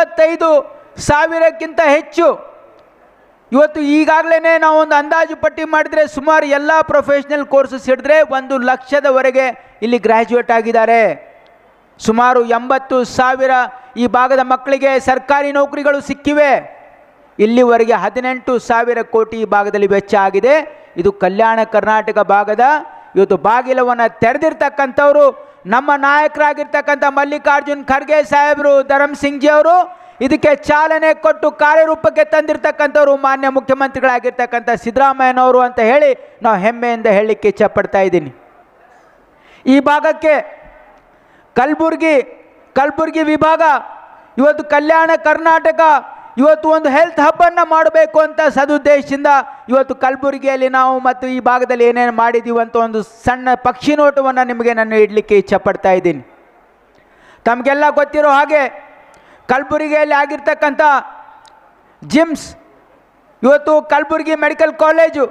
ಇಪ್ಪತ್ತೈದು ಸಾವಿರಕ್ಕಿಂತ ಹೆಚ್ಚು. ಇವತ್ತು ಈಗಾಗಲೇ ನಾವು ಒಂದು ಅಂದಾಜು ಪಟ್ಟಿ ಮಾಡಿದರೆ ಸುಮಾರು ಎಲ್ಲ ಪ್ರೊಫೆಷ್ನಲ್ ಕೋರ್ಸಸ್ ಹಿಡಿದ್ರೆ ಒಂದು ಲಕ್ಷದವರೆಗೆ ಇಲ್ಲಿ ಗ್ರ್ಯಾಜುಯೇಟ್ ಆಗಿದ್ದಾರೆ. ಸುಮಾರು ಎಂಬತ್ತು ಸಾವಿರ ಈ ಭಾಗದ ಮಕ್ಕಳಿಗೆ ಸರ್ಕಾರಿ ನೌಕರಿಗಳು ಸಿಕ್ಕಿವೆ. ಇಲ್ಲಿವರೆಗೆ ಹದಿನೆಂಟು ಸಾವಿರ ಕೋಟಿ ಈ ಭಾಗದಲ್ಲಿ ವೆಚ್ಚ ಆಗಿದೆ. ಇದು ಕಲ್ಯಾಣ ಕರ್ನಾಟಕ ಭಾಗದ, ಇವತ್ತು ಬಾಗಿಲವನ್ನು ತೆರೆದಿರ್ತಕ್ಕಂಥವ್ರು ನಮ್ಮ ನಾಯಕರಾಗಿರ್ತಕ್ಕಂಥ ಮಲ್ಲಿಕಾರ್ಜುನ್ ಖರ್ಗೆ ಸಾಹೇಬರು, ಧರಮ್ ಸಿಂಗ್ ಜಿ ಅವರು ಇದಕ್ಕೆ ಚಾಲನೆ ಕೊಟ್ಟು ಕಾರ್ಯರೂಪಕ್ಕೆ ತಂದಿರತಕ್ಕಂಥವ್ರು ಮಾನ್ಯ ಮುಖ್ಯಮಂತ್ರಿಗಳಾಗಿರ್ತಕ್ಕಂಥ ಸಿದ್ದರಾಮಯ್ಯನವರು ಅಂತ ಹೇಳಿ ನಾವು ಹೆಮ್ಮೆಯಿಂದ ಹೇಳಲಿಕ್ಕೆ ಇಚ್ಛಪಡ್ತಾ ಇದ್ದೀನಿ. ಈ ಭಾಗಕ್ಕೆ ಕಲಬುರ್ಗಿ ಕಲಬುರ್ಗಿ ವಿಭಾಗ ಇವತ್ತು ಕಲ್ಯಾಣ ಕರ್ನಾಟಕ ಇವತ್ತು ಒಂದು ಹೆಲ್ತ್ ಹಬ್ಬನ್ನು ಮಾಡಬೇಕು ಅಂತ ಸದುದ್ದೇಶದಿಂದ ಇವತ್ತು ಕಲಬುರಗಿಯಲ್ಲಿ ನಾವು ಮತ್ತು ಈ ಭಾಗದಲ್ಲಿ ಏನೇನು ಮಾಡಿದೀವಿ ಅಂತ ಒಂದು ಸಣ್ಣ ಪಕ್ಷಿ ನೋಟವನ್ನು ನಿಮಗೆ ನಾನು ಇಡಲಿಕ್ಕೆ ಇಚ್ಛಪಡ್ತಾ ಇದ್ದೀನಿ. ತಮಗೆಲ್ಲ ಗೊತ್ತಿರೋ ಹಾಗೆ ಕಲಬುರಗಿಯಲ್ಲಿ ಆಗಿರ್ತಕ್ಕಂಥ ಜಿಮ್ಸ್, ಇವತ್ತು Kalaburagi medical college,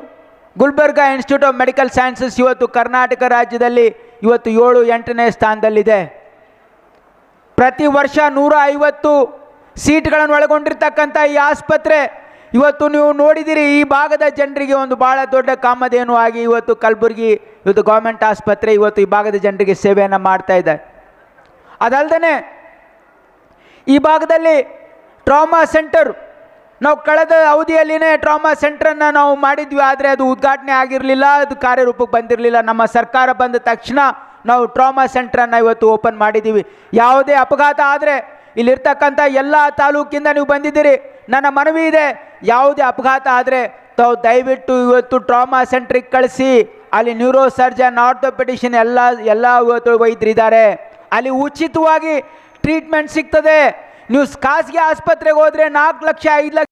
Gulbarga institute of medical sciences ಇವತ್ತು ಕರ್ನಾಟಕ ರಾಜ್ಯದಲ್ಲಿ ಇವತ್ತು ಏಳು ಎಂಟನೇ ಸ್ಥಾನದಲ್ಲಿದೆ. ಪ್ರತಿ ವರ್ಷ ನೂರ ಐವತ್ತು ಸೀಟ್ಗಳನ್ನು ಒಳಗೊಂಡಿರ್ತಕ್ಕಂಥ ಈ ಆಸ್ಪತ್ರೆ, ಇವತ್ತು ನೀವು ನೋಡಿದಿರಿ ಈ ಭಾಗದ ಜನರಿಗೆ ಒಂದು ಭಾಳ ದೊಡ್ಡ ಕಾಮಧೇನು ಆಗಿ ಇವತ್ತು ಕಲಬುರಗಿ ಇವತ್ತು ಗೌರ್ಮೆಂಟ್ ಆಸ್ಪತ್ರೆ ಇವತ್ತು ಈ ಭಾಗದ ಜನರಿಗೆ ಸೇವೆಯನ್ನು ಮಾಡ್ತಾ ಇದೆ. ಅದಲ್ಲದೆ ಈ ಭಾಗದಲ್ಲಿ ಟ್ರಾಮಾ ಸೆಂಟರ್, ನಾವು ಕಳೆದ ಅವಧಿಯಲ್ಲಿನೇ ಟ್ರಾಮಾ ಸೆಂಟ್ರನ್ನು ನಾವು ಮಾಡಿದ್ವಿ, ಆದರೆ ಅದು ಉದ್ಘಾಟನೆ ಆಗಿರಲಿಲ್ಲ, ಅದು ಕಾರ್ಯರೂಪಕ್ಕೆ ಬಂದಿರಲಿಲ್ಲ. ನಮ್ಮ ಸರ್ಕಾರ ಬಂದ ತಕ್ಷಣ ನಾವು ಟ್ರಾಮಾ ಸೆಂಟ್ರನ್ನು ಇವತ್ತು ಓಪನ್ ಮಾಡಿದ್ದೀವಿ ಯಾವುದೇ ಅಪಘಾತ ಆದರೆ ಇಲ್ಲಿರ್ತಕ್ಕಂಥ ಎಲ್ಲ ತಾಲೂಕಿಂದ ನೀವು ಬಂದಿದ್ದೀರಿ. ನನ್ನ ಮನವಿ ಇದೆ. ಯಾವುದೇ ಅಪಘಾತ ಆದರೆ ತಾವು ದಯವಿಟ್ಟು ಇವತ್ತು ಟ್ರಾಮಾ ಸೆಂಟ್ರಿಗೆ ಕಳಿಸಿ. ಅಲ್ಲಿ ನ್ಯೂರೋ ಸರ್ಜನ್ ಆರ್ಥೋಪೆಡಿಷನ್ ಎಲ್ಲ ಎಲ್ಲ ಇವತ್ತು ವೈದ್ಯರಿದ್ದಾರೆ ಅಲ್ಲಿ ಉಚಿತವಾಗಿ ಟ್ರೀಟ್ಮೆಂಟ್ ಸಿಗ್ತದೆ. ನೀವು ಖಾಸಗಿ ಆಸ್ಪತ್ರೆಗೆ ಹೋದರೆ ನಾಲ್ಕು ಲಕ್ಷ, ಐದು ಲಕ್ಷ